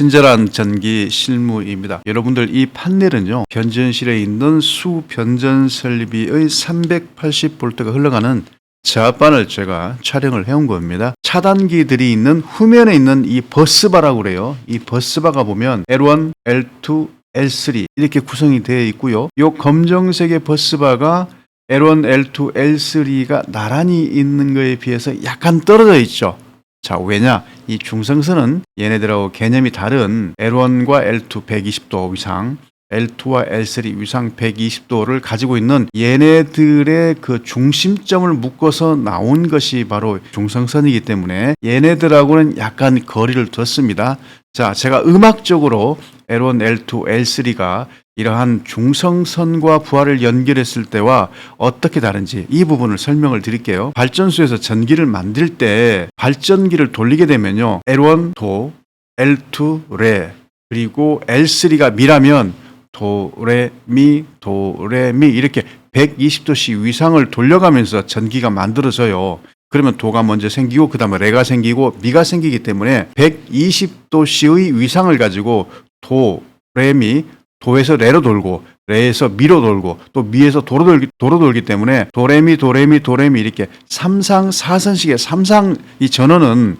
친절한 전기 실무입니다. 여러분들 이 판넬은요 변전실에 있는 수 변전 설비의 380V가 흘러가는 저압반을 제가 촬영을 해온 겁니다. 차단기들이 있는 후면에 있는 이 버스바라고 그래요. 이 버스바가 보면 L1, L2, L3 이렇게 구성이 되어 있고요. 이 검정색의 버스바가 L1, L2, L3가 나란히 있는 거에 비해서 약간 떨어져 있죠. 자, 왜냐? 이 중성선은 얘네들하고 개념이 다른 L1과 L2 120도 이상, L2와 L3 위상 120도를 가지고 있는 얘네들의 그 중심점을 묶어서 나온 것이 바로 중성선이기 때문에 얘네들하고는 약간 거리를 뒀습니다. 자, 제가 음악적으로 L1, L2, L3가 이러한 중성선과 부하를 연결했을 때와 어떻게 다른지 이 부분을 설명을 드릴게요. 발전소에서 전기를 만들 때 발전기를 돌리게 되면요. L1 도, L2 레, 그리고 L3가 미라면 도, 레, 미, 도, 레, 미 이렇게 120도씨 위상을 돌려가면서 전기가 만들어져요. 그러면 도가 먼저 생기고 그 다음에 레가 생기고 미가 생기기 때문에 120도씨의 위상을 가지고 도, 레, 미, 도에서 레로 돌고 레에서 미로 돌고 또 미에서 도로 돌기, 도로 돌기 때문에 도레미 도레미 도레미 이렇게 삼상 사선식의 삼상 이 전원은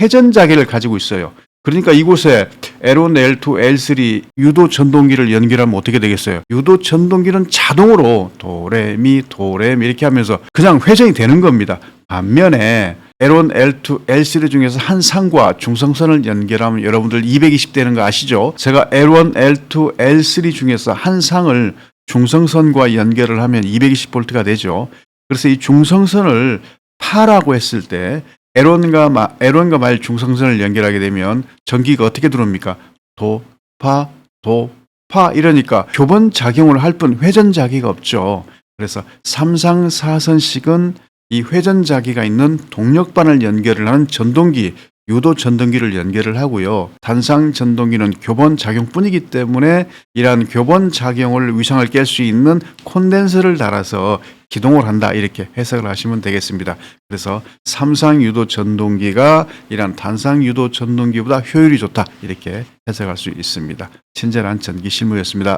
회전 자계를 가지고 있어요. 그러니까 이곳에 L1, L2, L3 유도 전동기를 연결하면 어떻게 되겠어요? 유도 전동기는 자동으로 도레미 도레미 이렇게 하면서 그냥 회전이 되는 겁니다. 반면에 L1, L2, L3 중에서 한 상과 중성선을 연결하면 여러분들 220 되는 거 아시죠? 제가 L1, L2, L3 중에서 한 상을 중성선과 연결을 하면 220V가 되죠. 그래서 이 중성선을 파라고 했을 때 L1과 마, L1과 말 중성선을 연결하게 되면 전기가 어떻게 들어옵니까? 도, 파, 도, 파 이러니까 교번 작용을 할 뿐 회전 자기가 없죠. 그래서 삼상 사선식은 이 회전 자기가 있는 동력반을 연결을 하는 전동기, 유도 전동기를 연결을 하고요. 단상 전동기는 교본 작용뿐이기 때문에 이러한 교본 작용을 위상을 깰 수 있는 콘덴서를 달아서 기동을 한다 이렇게 해석을 하시면 되겠습니다. 그래서 삼상 유도 전동기가 이러한 단상 유도 전동기보다 효율이 좋다 이렇게 해석할 수 있습니다. 친절한 전기 실무였습니다.